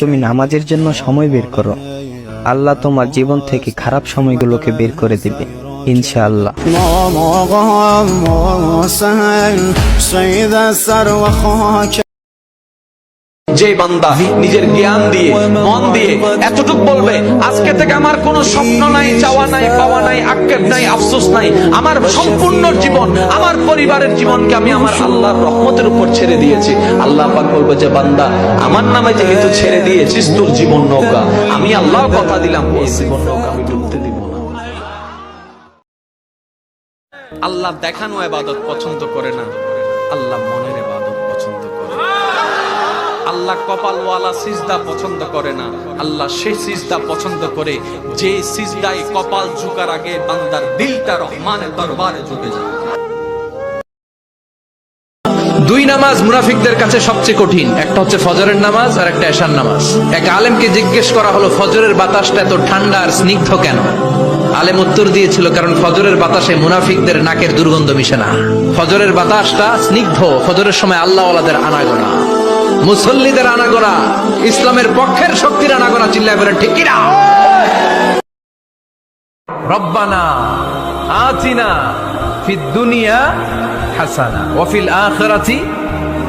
তুমি নামাজের জন্য সময় বের করো। আল্লাহ তোমার জীবন থেকে খারাপ সময়গুলোকে বের করে দিবে, ইনশাআল্লাহ। যে বান্দা নিজের জ্ঞান দিয়ে, মন দিয়ে এতটুক বলবে, আজকে থেকে আমার কোনো স্বপ্ন নাই, চাওয়া নাই, পাওয়া নাই, আক্ষেপ নাই, আফসোস নাই। আমার সম্পূর্ণ জীবন, আমার পরিবারের জীবনকে আমি আমার আল্লাহর রহমতের উপর ছেড়ে দিয়েছি। আল্লাহ পাক বলব, যে বান্দা, আমার নামে যেহেতু ছেড়ে দিয়েছিস, তোর জীবন নৌকা। আমি আল্লাহর কথা দিলাম এই জীবন নৌকা, আমি ডুবতে দিব না। আল্লাহ দেখানো এবাদত পছন্দ করে না। আল্লাহ মনের এবাদত পছন্দ আল্লাহ কপালওয়ালা সিজদা পছন্দ করে না। আল্লাহ সেই সিজদা পছন্দ করে, যে সিজদায় কপাল ঝুকার আগে বান্দার দিলটা রহমানের দরবারে ঝুঁকে যায়। দুই নামাজ মুনাফিকদের কাছে সবচেয়ে কঠিন, একটা হচ্ছে ফজরের নামাজ আর একটা এশার নামাজ। এক আলেমকে জিজ্ঞেস করা হলো, ফজরের বাতাসটা এত ঠান্ডা আর স্নিগ্ধ কেন? আলেম উত্তর দিয়েছিল, কারণ ফজরের বাতাসে মুনাফিকদের নাকের দুর্গন্ধ মিশে না। ফজরের বাতাসটা স্নিগ্ধ, ফজরের সময় আল্লাহ আনাগোনা। মুসল্লিদের আনাগোনা, ইসলামের পক্ষের শক্তির আনাগোনা চিল্লায় বলেন ঠিক কিনা? রব্বানা আতিনা ফিদ দুনিয়া হাসানা, ওয়া ফিল আখিরাতি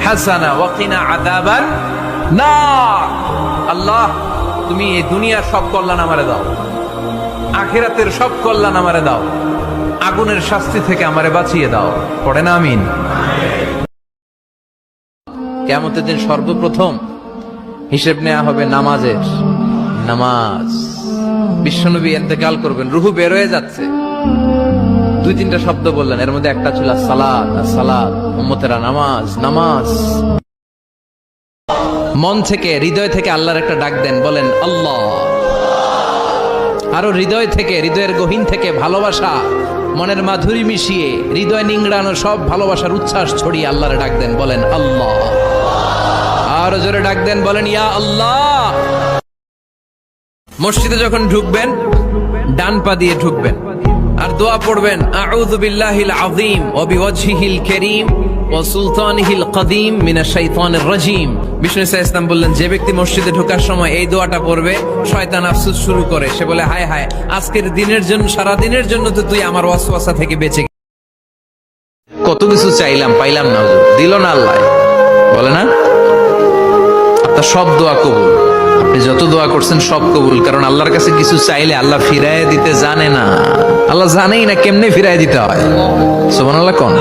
হাসানা, ওয়া কিনা আযাবান নার। আল্লাহ, তুমি এই দুনিয়ার সব কল্যাণ আমারে দাও। আখিরাতের সব কল্যাণ আমারে দাও। আগুনের শাস্তি থেকে আমারে বাঁচিয়ে দাও। পড়ে না, আমিন। কেমতের দিন সর্বপ্রথম হিসেব নেওয়া হবে নামাজের। নামাজ। বিশ্বনবী এতেকাল করবেন, রুহু বের হয়ে যাচ্ছে। দুই তিনটা শব্দ বললেন, এর মধ্যে একটা ছিল সালাদ সালাদ উম্মতেরা নামাজ নামাজ। মন থেকে, হৃদয় থেকে আল্লাহর একটা ডাক দেন, বলেন, আল্লাহ। আরও হৃদয় থেকে, হৃদয়ের গহীন থেকে ভালোবাসা। মনের মাধুরী মিশিয়ে হৃদয় নিংড়ানো সব ভালোবাসার উচ্ছ্বাস ছড়িয়ে আল্লাহরে ডাক দেন, বলেন আল্লাহ। আর জোরে ডাক দেন, বলেন, ইয়া আল্লাহ। মসজিদে যখন ঢুকবেন, ডান পা দিয়ে ঢুকবেন, আর দোয়া পড়বেন, আউযু বিল্লাহিল আযীম ওয়া বিওয়াজহিল কারীম। ওয়া সুলতানিহিল কদীম ইসা ইসলাম বললেন, যে ব্যক্তি মসজিদে ঢোকার সময় এই দোয়াটা শয়তান শুরু করে। সে বলে, হায় হায়, আজকের দিনের জন্য জন্য তো তুই আমার থেকে বেঁচে। কত কিছু চাইলাম, পাইলাম না দিল না আল্লাহ। বলে না? আপনার সব দোয়া কবুল। আপনি যত দোয়া করছেন সব কবুল, কারণ আল্লাহর কাছে কিছু চাইলে আল্লাহ ফিরায় দিতে জানে না। আল্লাহ জানেই না কেমনে ফিরায় দিতে হয়। সোমান আল্লাহ কোন?